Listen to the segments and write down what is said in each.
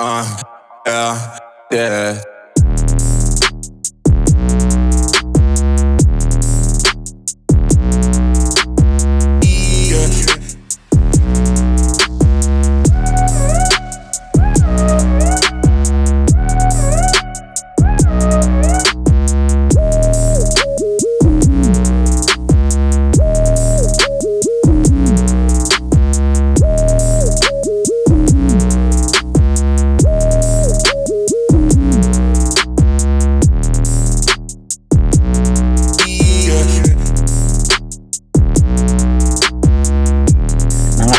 Uh, yeah, yeah.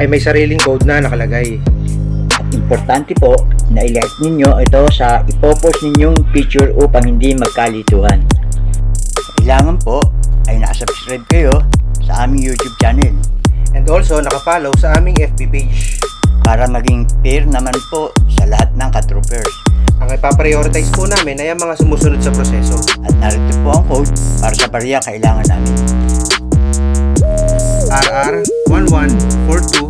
ay may sariling code na nakalagay. At importante po na i-like ninyo ito sa ipopost ninyong picture upang hindi magkalituhan. Kailangan po ay nakasubscribe kayo sa aming YouTube channel. And also nakafollow sa aming FB page. Para maging fair naman po sa lahat ng katroopers. Ang ipaprioritize po namin ay ang mga sumusunod sa proseso. At narito po ang code para sa barya kailangan namin. RR1142